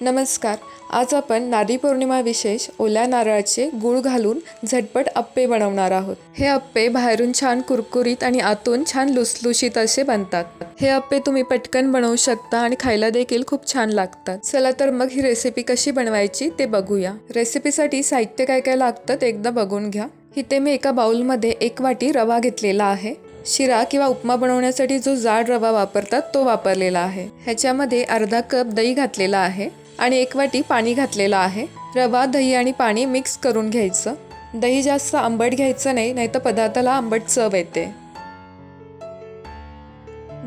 नमस्कार आज आपण नारी पौर्णिमा विशेष ओल्या नारळाचे गूळ घालून झटपट अप्पे बनवणार आहोत. हे अप्पे बाहेरून छान कुरकुरीत आणि आतून छान लुसलुशीत असे बनतात. हे अप्पे तुम्ही पटकन बनवू शकता आणि खायला देखील खूप छान लागतात. चला तर मग ही रेसिपी कशी बनवायची ते बघूया. रेसिपीसाठी साहित्य काय काय लागतं ते एकदा बघून घ्या. इथे मी एका बाउलमध्ये एक वाटी रवा घेतलेला आहे. शिरा किंवा उपमा बनवण्यासाठी जो जाड रवा वापरतात तो वापरलेला आहे. ह्याच्यामध्ये अर्धा कप दही घातलेला आहे. आणि एक वाटी पाणी घातलेलं आहे. रवा दही आणि पाणी मिक्स करून घ्यायचं. दही जास्त आंबट घ्यायचं नाही नाहीतर पदार्थाला आंबट चव येते.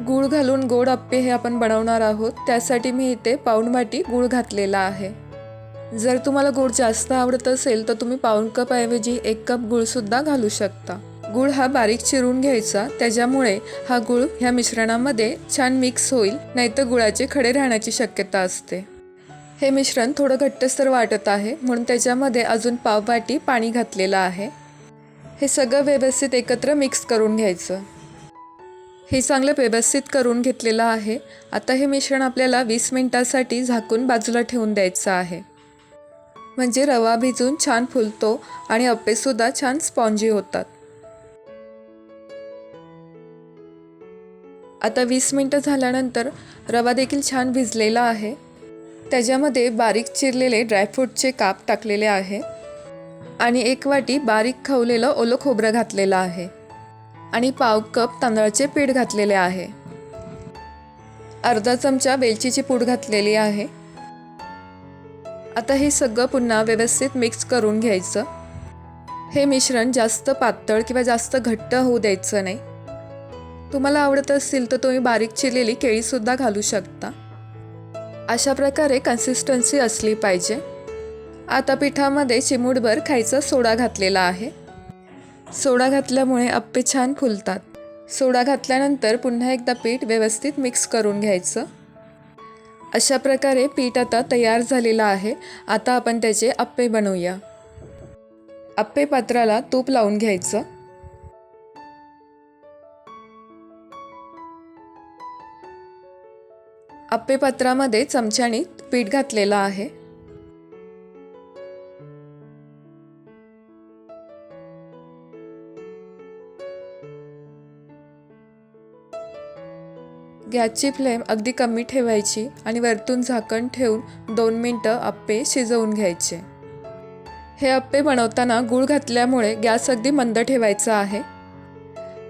गूळ घालून गोड अप्पे हे आपण बनवणार आहोत. त्यासाठी मी इथे पाऊण वाटी गूळ घातलेला आहे. जर तुम्हाला गोड जास्त आवडत असेल तर तुम्ही पाऊण कपऐवजी एक कप गूळसुद्धा घालू शकता. गूळ हा बारीक चिरून घ्यायचा. त्याच्यामुळे हा गूळ ह्या मिश्रणामध्ये छान मिक्स होईल नाहीतर गुळाचे खडे राहण्याची शक्यता असते. हे मिश्रण थोडं घट्टसर वाटत आहे म्हणून त्याच्यामध्ये अजून पाववाटी पाणी घातलेलं आहे. हे सगळं व्यवस्थित एकत्र मिक्स करून घ्यायचं. हे चांगलं व्यवस्थित करून घेतलेलं आहे. आता हे मिश्रण आपल्याला वीस मिनटासाठी झाकून बाजूला ठेवून द्यायचं आहे. म्हणजे रवा भिजून छान फुलतो आणि अप्पेसुद्धा छान स्पॉन्जी होतात. आता वीस मिनटं झाल्यानंतर रवा देखील छान भिजलेला आहे. त्याच्यामध्ये बारीक चिरलेले ड्रायफ्रूटचे काप टाकलेले आहे. आणि एक वाटी बारीक खवलेलं ओलं खोबरं घातलेलं आहे. आणि पाव कप तांदळाचे पीठ घातलेले आहे. अर्धा चमचा वेलचीची पूड घातलेली आहे. आता हे सगळं पुन्हा व्यवस्थित मिक्स करून घ्यायचं. हे मिश्रण जास्त पातळ किंवा जास्त घट्ट होऊ द्यायचं नाही. तुम्हाला आवडत असेल तर तुम्ही बारीक चिरलेली केळीसुद्धा घालू शकता. अशा प्रकारे कन्सिस्टन्सी असली पाहिजे. आता पिठामध्ये चिमूटभर खायचा सोडा घातलेला आहे. सोडा घातल्यामुळे अप्पे छान फुलतात. सोडा घातल्यानंतर पुन्हा एकदा पीठ व्यवस्थित मिक्स करून घ्यायचं. अशा प्रकारे पीठ आता तयार झालेलं आहे. आता आपण त्याचे अप्पे बनवूया. अप्पे पात्राला तूप लावून घ्यायचं. अप्पेपत्रामध्ये चमच्याने पीठ घातलेलं आहे. गॅसची फ्लेम अगदी कमी ठेवायची आणि वरतून झाकण ठेवून दोन मिनटं अप्पे शिजवून घ्यायचे. हे अप्पे बनवताना गूळ घातल्यामुळे गॅस अगदी मंद ठेवायचा आहे.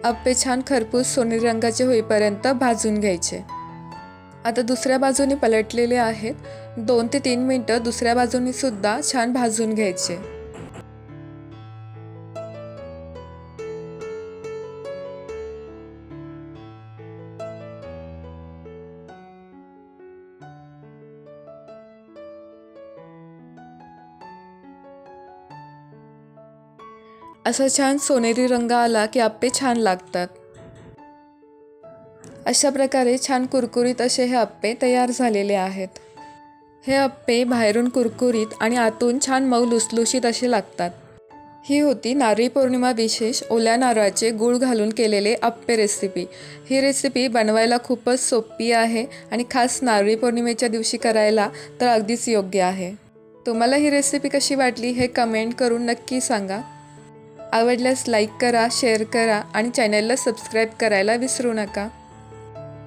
अप्पे छान खरपूस सोनेरी रंगाचे होईपर्यंत भाजून घ्यायचे. आता दुसऱ्या बाजूने पलटलेले आहेत. दोन ते तीन मिनटं दुसऱ्या बाजूने सुद्धा छान भाजून घ्यायचे. असा छान सोनेरी रंग आला की आप्पे छान लागतात. अशा प्रकारे छान कुरकुरीत असे हे अप्पे तयार झालेले आहेत. हे अप्पे बाहेरून कुरकुरीत आणि आतून छान मऊ लुसलुशीत असे लागतात. ही होती नारळी पौर्णिमा विशेष ओल्या नारळाचे गूळ घालून केलेले अप्पे रेसिपी ही रेसिपी बनवायला खूपच सोपी आहे आणि खास नारळी पौर्णिमेच्या दिवशी करायला तर अगदीच योग्य आहे. तुम्हाला ही रेसिपी कशी वाटली हे कमेंट करून नक्की सांगा. आवडल्यास लाईक करा शेअर करा आणि चॅनलला सबस्क्राईब करायला विसरू नका.